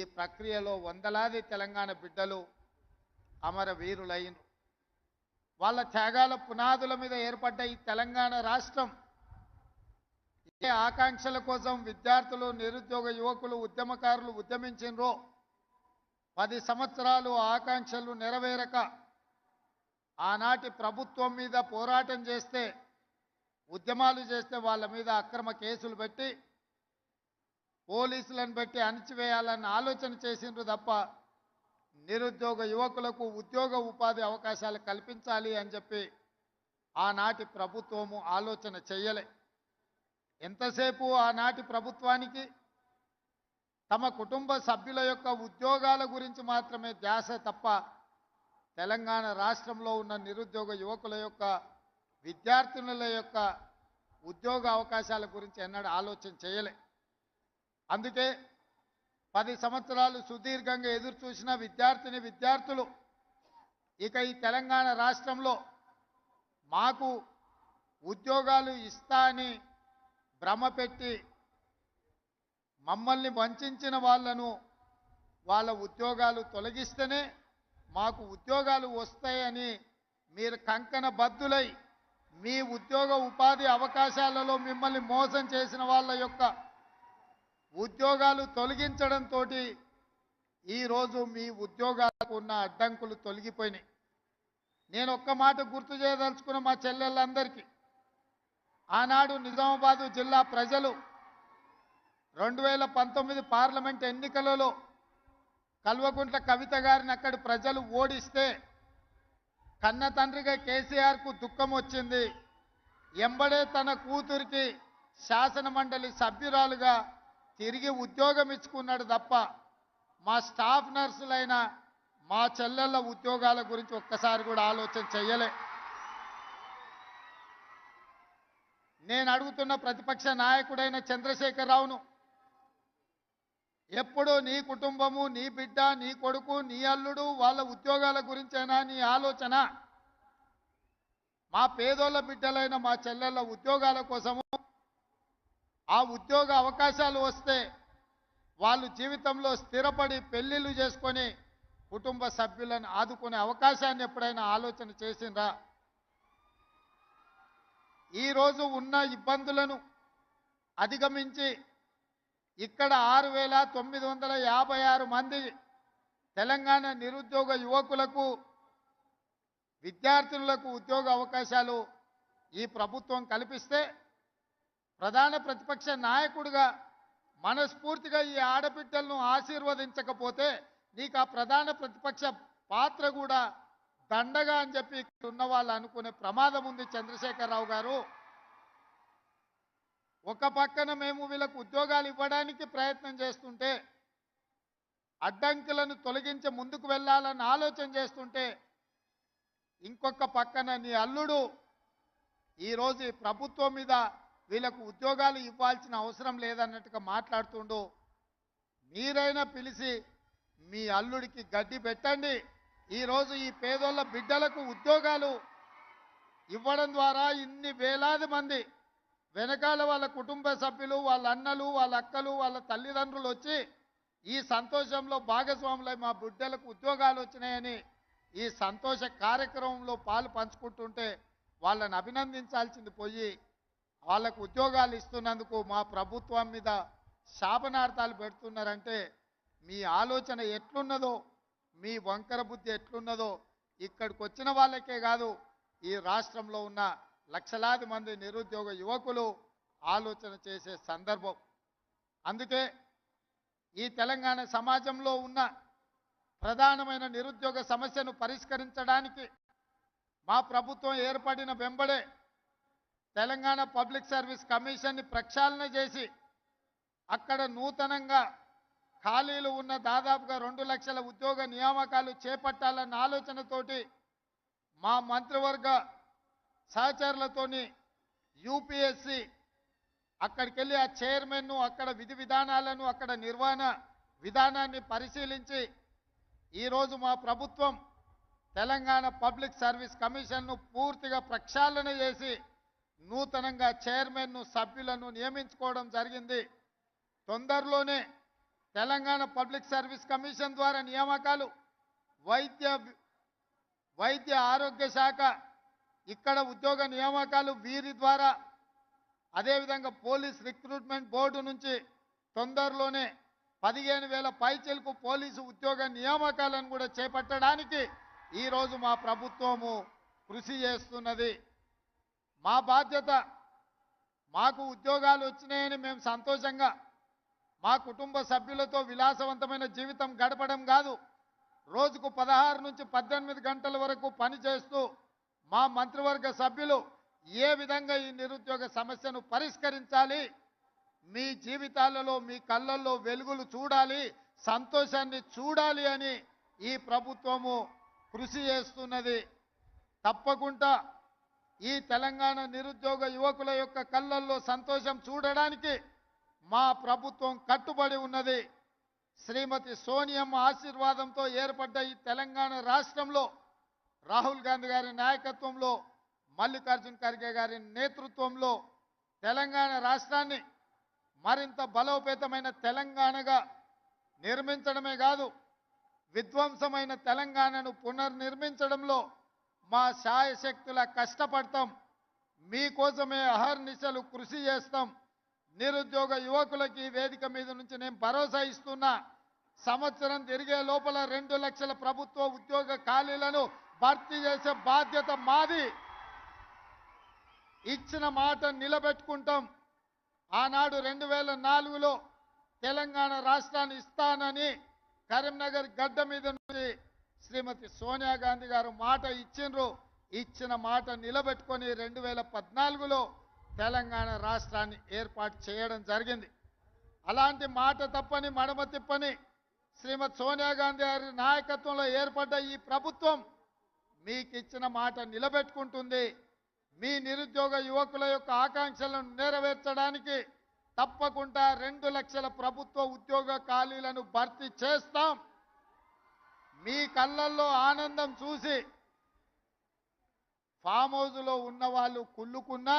ఈ ప్రక్రియలో వందలాది తెలంగాణ బిడ్డలు అమరవీరులైన వాళ్ళ త్యాగాల పునాదుల మీద ఏర్పడ్డ ఈ తెలంగాణ రాష్ట్రం ఏ ఆకాంక్షల కోసం విద్యార్థులు నిరుద్యోగ యువకులు ఉద్యమకారులు ఉద్యమించినరో పది సంవత్సరాలు ఆకాంక్షలు నెరవేరక ఆనాటి ప్రభుత్వం మీద పోరాటం చేస్తే ఉద్యమాలు చేస్తే వాళ్ళ మీద అక్రమ కేసులు పెట్టి పోలీసులను బట్టి అణిచివేయాలని ఆలోచన చేసిండ్రు తప్ప నిరుద్యోగ యువకులకు ఉద్యోగ ఉపాధి అవకాశాలు కల్పించాలి అని చెప్పి ఆనాటి ప్రభుత్వము ఆలోచన చెయ్యలే. ఎంతసేపు ఆనాటి ప్రభుత్వానికి తమ కుటుంబ సభ్యుల యొక్క ఉద్యోగాల గురించి మాత్రమే ధ్యాస తప్ప తెలంగాణ రాష్ట్రంలో ఉన్న నిరుద్యోగ యువకుల యొక్క విద్యార్థినుల యొక్క ఉద్యోగ అవకాశాల గురించి ఎన్నడూ ఆలోచన చేయలే అందుకే పది సంవత్సరాలు సుదీర్ఘంగా ఎదురు చూసిన విద్యార్థిని విద్యార్థులు ఇక ఈ తెలంగాణ రాష్ట్రంలో మాకు ఉద్యోగాలు ఇస్తా అని భ్రమపెట్టి మమ్మల్ని వంచిన వాళ్ళను వాళ్ళ ఉద్యోగాలు తొలగిస్తేనే మాకు ఉద్యోగాలు వస్తాయని మీరు కంకణ బద్దులై మీ ఉద్యోగ ఉపాధి అవకాశాలలో మిమ్మల్ని మోసం చేసిన వాళ్ళ యొక్క ఉద్యోగాలు తొలగించడంతో ఈరోజు మీ ఉద్యోగాలకు ఉన్న అడ్డంకులు తొలగిపోయినాయి. నేను ఒక్క మాట గుర్తు చేయదలుచుకున్న మా చెల్లెళ్ళందరికీ ఆనాడు నిజామాబాదు జిల్లా ప్రజలు రెండు వేల పంతొమ్మిది పార్లమెంట్ ఎన్నికలలో కల్వకుంట్ల కవిత గారిని అక్కడి ప్రజలు ఓడిస్తే కన్న తండ్రిగా కేసీఆర్కు దుఃఖం వచ్చింది. ఎంబడే తన కూతురికి శాసన మండలి సభ్యురాలుగా తిరిగి ఉద్యోగం ఇచ్చుకున్నాడు తప్ప మా స్టాఫ్ నర్సులైన మా చెల్లెళ్ళ ఉద్యోగాల గురించి ఒక్కసారి కూడా ఆలోచన చెయ్యలే. నేను అడుగుతున్న ప్రతిపక్ష నాయకుడైన చంద్రశేఖరరావును ఎప్పుడు నీ కుటుంబము నీ బిడ్డ నీ కొడుకు నీ అల్లుడు వాళ్ళ ఉద్యోగాల గురించేనా నీ ఆలోచన? మా పేదోళ్ళ బిడ్డలైన మా చెల్లెళ్ళ ఉద్యోగాల కోసము ఆ ఉద్యోగ అవకాశాలు వస్తే వాళ్ళు జీవితంలో స్థిరపడి పెళ్ళిళ్ళు చేసుకొని కుటుంబ సభ్యులను ఆదుకునే అవకాశాన్ని ఎప్పుడైనా ఆలోచన చేసిందా ఈరోజు ఉన్న ఇబ్బందులను అధిగమించి ఇక్కడ ఆరు వేల తొమ్మిది వందల యాభై ఆరు మంది తెలంగాణ నిరుద్యోగ యువకులకు విద్యార్థినులకు ఉద్యోగ అవకాశాలు ఈ ప్రభుత్వం కల్పిస్తే ప్రధాన ప్రతిపక్ష నాయకుడిగా మనస్ఫూర్తిగా ఈ ఆడబిడ్డలను ఆశీర్వదించకపోతే నీకు ఆ ప్రధాన ప్రతిపక్ష పాత్ర కూడా దండగా అని చెప్పి ఉన్న వాళ్ళు అనుకునే ప్రమాదం ఉంది చంద్రశేఖరరావు గారు. ఒక పక్కన మేము వీళ్ళకు ఉద్యోగాలు ఇవ్వడానికి ప్రయత్నం చేస్తుంటే అడ్డంకులను తొలగించి ముందుకు వెళ్ళాలని ఆలోచన చేస్తుంటే ఇంకొక పక్కన నీ అల్లుడు ఈరోజు ప్రభుత్వం మీద వీళ్ళకు ఉద్యోగాలు ఇవ్వాల్సిన అవసరం లేదన్నట్టుగా మాట్లాడుతుండు. మీరైనా పిలిచి మీ అల్లుడికి గడ్డి పెట్టండి. ఈరోజు ఈ పేదోళ్ళ బిడ్డలకు ఉద్యోగాలు ఇవ్వడం ద్వారా ఇన్ని వేలాది మంది వెనకాల వాళ్ళ కుటుంబ సభ్యులు వాళ్ళ అన్నలు వాళ్ళ అక్కలు వాళ్ళ తల్లిదండ్రులు వచ్చి ఈ సంతోషంలో భాగస్వాములై మా బిడ్డలకు ఉద్యోగాలు వచ్చినాయని ఈ సంతోష కార్యక్రమంలో పాలు పంచుకుంటుంటే వాళ్ళని అభినందించాల్సింది పోయి వాళ్ళకు ఉద్యోగాలు ఇస్తున్నందుకు మా ప్రభుత్వం మీద శాపనార్థాలు పెడుతున్నారంటే మీ ఆలోచన ఎట్లున్నదో మీ వంకర బుద్ధి ఎట్లున్నదో ఇక్కడికి వచ్చిన వాళ్ళకే కాదు ఈ రాష్ట్రంలో ఉన్న లక్షలాది మంది నిరుద్యోగ యువకులు ఆలోచన చేసే సందర్భం. అందుకే ఈ తెలంగాణ సమాజంలో ఉన్న ప్రధానమైన నిరుద్యోగ సమస్యను పరిష్కరించడానికి మా ప్రభుత్వం ఏర్పడిన వెంబడే తెలంగాణ పబ్లిక్ సర్వీస్ కమిషన్ని ప్రక్షాళన చేసి అక్కడ నూతనంగా ఖాళీలు ఉన్న దాదాపుగా రెండు లక్షల ఉద్యోగ నియామకాలు చేపట్టాలన్న ఆలోచనతోటి మా మంత్రివర్గ సహచరులతోని యూపీఎస్సి అక్కడికి వెళ్ళి ఆ చైర్మన్ను అక్కడ విధి విధానాలను అక్కడ నిర్వహణ విధానాన్ని పరిశీలించి ఈరోజు మా ప్రభుత్వం తెలంగాణ పబ్లిక్ సర్వీస్ కమిషన్ను పూర్తిగా ప్రక్షాళన చేసి నూతనంగా చైర్మన్ను సభ్యులను నియమించుకోవడం జరిగింది. తొందరలోనే తెలంగాణ పబ్లిక్ సర్వీస్ కమిషన్ ద్వారా నియామకాలు వైద్య వైద్య ఆరోగ్య శాఖ ఇక్కడ ఉద్యోగ నియామకాలు వీరి ద్వారా అదేవిధంగా పోలీస్ రిక్రూట్మెంట్ బోర్డు నుంచి తొందరలోనే పదిహేను వేల పైచలకు పోలీసు ఉద్యోగ నియామకాలను కూడా చేపట్టడానికి ఈరోజు మా ప్రభుత్వము కృషి చేస్తున్నది. మా బాధ్యత మాకు ఉద్యోగాలు వచ్చినాయని మేము సంతోషంగా మా కుటుంబ సభ్యులతో విలాసవంతమైన జీవితం గడపడం కాదు. రోజుకు పదహారు నుంచి పద్దెనిమిది గంటల వరకు పనిచేస్తూ మా మంత్రివర్గ సభ్యులు ఏ విధంగా ఈ నిరుద్యోగ సమస్యను పరిష్కరించాలి మీ జీవితాలలో మీ కళ్ళల్లో వెలుగులు చూడాలి సంతోషాన్ని చూడాలి అని ఈ ప్రభుత్వము కృషి చేస్తున్నది. తప్పకుండా ఈ తెలంగాణ నిరుద్యోగ యువకుల యొక్క కళ్ళల్లో సంతోషం చూడడానికి మా ప్రభుత్వం కట్టుబడి ఉన్నది. శ్రీమతి సోనియమ్మ ఆశీర్వాదంతో ఏర్పడ్డ ఈ తెలంగాణ రాష్ట్రంలో రాహుల్ గాంధీ గారి నాయకత్వంలో మల్లికార్జున్ ఖర్గే గారి నేతృత్వంలో తెలంగాణ రాష్ట్రాన్ని మరింత బలోపేతమైన తెలంగాణగా నిర్మించడమే కాదు విధ్వంసమైన తెలంగాణను పునర్నిర్మించడంలో మా శాయశక్తుల కష్టపడతాం. మీకోసమే అహర్నిశలు కృషి చేస్తాం. నిరుద్యోగ యువకులకి వేదిక మీద నుంచి నేను భరోసా ఇస్తున్నా. సంవత్సరం తిరిగే లోపల రెండు లక్షల ప్రభుత్వ ఉద్యోగ ఖాళీలను భర్తీ చేసే బాధ్యత మాది. ఇచ్చిన మాట నిలబెట్టుకుంటాం. ఆనాడు రెండు వేల నాలుగులో తెలంగాణ రాష్ట్రాన్ని ఇస్తానని కరీంనగర్ గడ్డ మీద నుంచి శ్రీమతి సోనియా గాంధీ గారు మాట ఇచ్చిండ్రు. ఇచ్చిన మాట నిలబెట్టుకొని రెండు వేల పద్నాలుగులో తెలంగాణ రాష్ట్రాన్ని ఏర్పాటు చేయడం జరిగింది. అలాంటి మాట తప్పని మడమ తిప్పని శ్రీమతి సోనియా గాంధీ గారి నాయకత్వంలో ఏర్పడ్డ ఈ ప్రభుత్వం మీకు ఇచ్చిన మాట నిలబెట్టుకుంటుంది. మీ నిరుద్యోగ యువకుల యొక్క ఆకాంక్షలను నెరవేర్చడానికి తప్పకుండా రెండు లక్షల ప్రభుత్వ ఉద్యోగ ఖాళీలను భర్తీ చేస్తాం. మీ కళ్ళల్లో ఆనందం చూసి ఫామ్ హౌస్లో ఉన్న వాళ్ళు కుళ్ళుకున్నా